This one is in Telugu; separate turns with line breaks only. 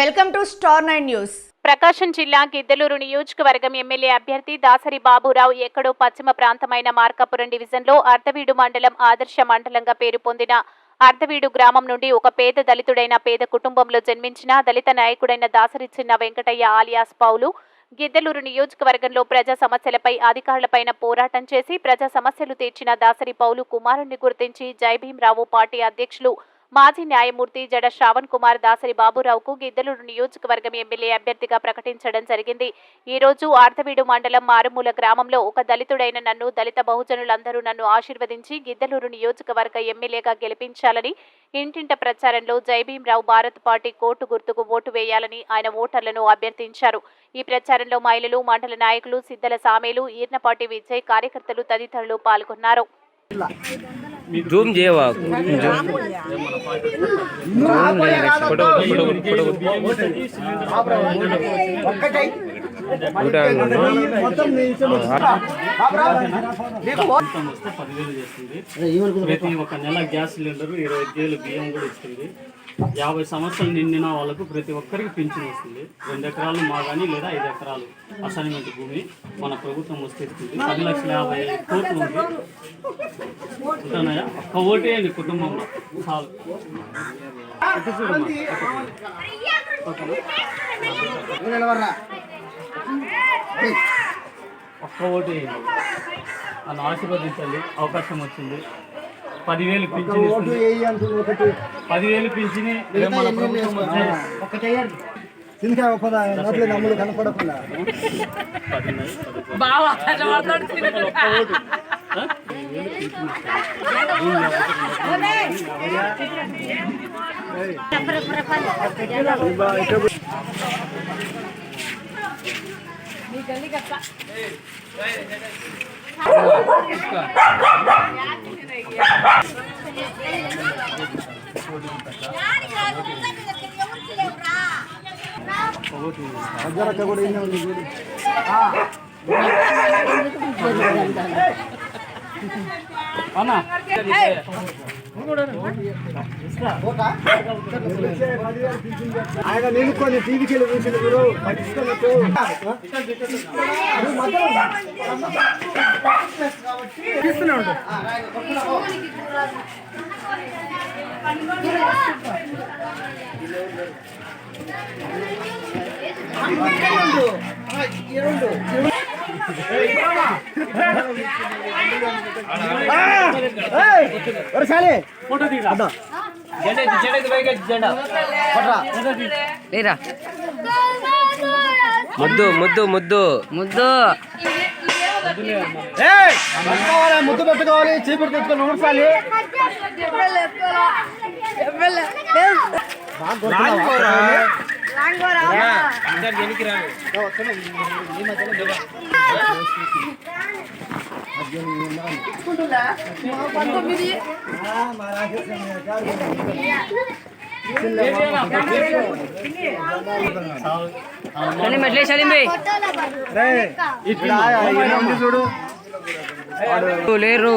Welcome to Star Nine News.
Prakasam జిల్లా గిద్దలూరు నియోజకవర్గం ఎమ్మెల్యే అభ్యర్థి దాసరి బాబురావు ఎక్కడో పశ్చిమ ప్రాంతమైన మార్కాపురం డివిజన్లో అర్ధవీడు మండలం ఆదర్శ మండలంగా పేరు పొందిన అర్ధవీడు గ్రామం నుండి ఒక పేద దళితుడైన పేద కుటుంబంలో జన్మించిన దళిత నాయకుడైన దాసరి చిన్న వెంకటయ్య ఆలియాస్ పౌలు గిద్దలూరు నియోజకవర్గంలో ప్రజా సమస్యలపై అధికారులపైన పోరాటం చేసి ప్రజా సమస్యలు తీర్చిన దాసరి పౌలు కుమారుణ్ణి గుర్తించి జైభీమరావు పార్టీ అధ్యక్షులు మాజీ న్యాయమూర్తి జడ శ్రావణ్ కుమార్ దాసరి బాబురావుకు గిద్దలూరు నియోజకవర్గం ఎమ్మెల్యే అభ్యర్థిగా ప్రకటించడం జరిగింది. ఈ రోజు ఆర్తవీడు మండలం మారుమూల గ్రామంలో ఒక దళితుడైన నన్ను దళిత బహుజనులందరూ నన్ను ఆశీర్వదించి గిద్దలూరు నియోజకవర్గ ఎమ్మెల్యేగా గెలిపించాలని ఇంటింట ప్రచారంలో జైభీంరావు భారత్ పార్టీ కోర్టు గుర్తుకు ఓటు వేయాలని ఆయన ఓటర్లను అభ్యర్థించారు. ఈ ప్రచారంలో మహిళలు మండల నాయకులు సిద్దల సామేలు ఈర్నపాటి విజయ్ కార్యకర్తలు తదితరులు పాల్గొన్నారు.
జూమ్ చేయవా జూమ్
మొత్తం వస్తే చేస్తుంది ప్రతి ఒక్క నెల గ్యాస్ సిలిండర్ ఇరవై కేలు బియ్యం కూడా ఇస్తుంది. యాభై సంవత్సరాలు నిండిన వాళ్ళకు ప్రతి ఒక్కరికి పింఛన్ వస్తుంది. రెండు ఎకరాలు మా కానీ లేదా ఐదు ఎకరాలు అసైన్మెంట్ భూమి మన ప్రభుత్వం వస్తే పది లక్షల యాభై కోట్లు ఉంది. ఉంటున్నాయా ఒక్క ఓటే అండి కుటుంబంలో. ఒక్క ఓటు వేయండి. నన్ను ఆశీర్వదించండి. అవకాశం వచ్చింది. పదివేలు పింఛన్ పదివేలు పింఛని రేపు మన ప్రభుత్వం వస్తే
తినకా పద నోట్లో నమ్ములు కనపడకుండా.
పదకొండు.
కూడా ఉంది
అన్నా.
ఆయన నిలుకొని టీవీకి వెళ్ళి మీరు
ఫోటో దిగా
లేరా ముద్దు ముద్దు. ముద్దు. ముద్దు
ముద్దు పెట్టుకోవాలి చీపురు తెచ్చుకొని ఊడ్చాలి
మెట్లే సలీంబే
చూడు
లేరు.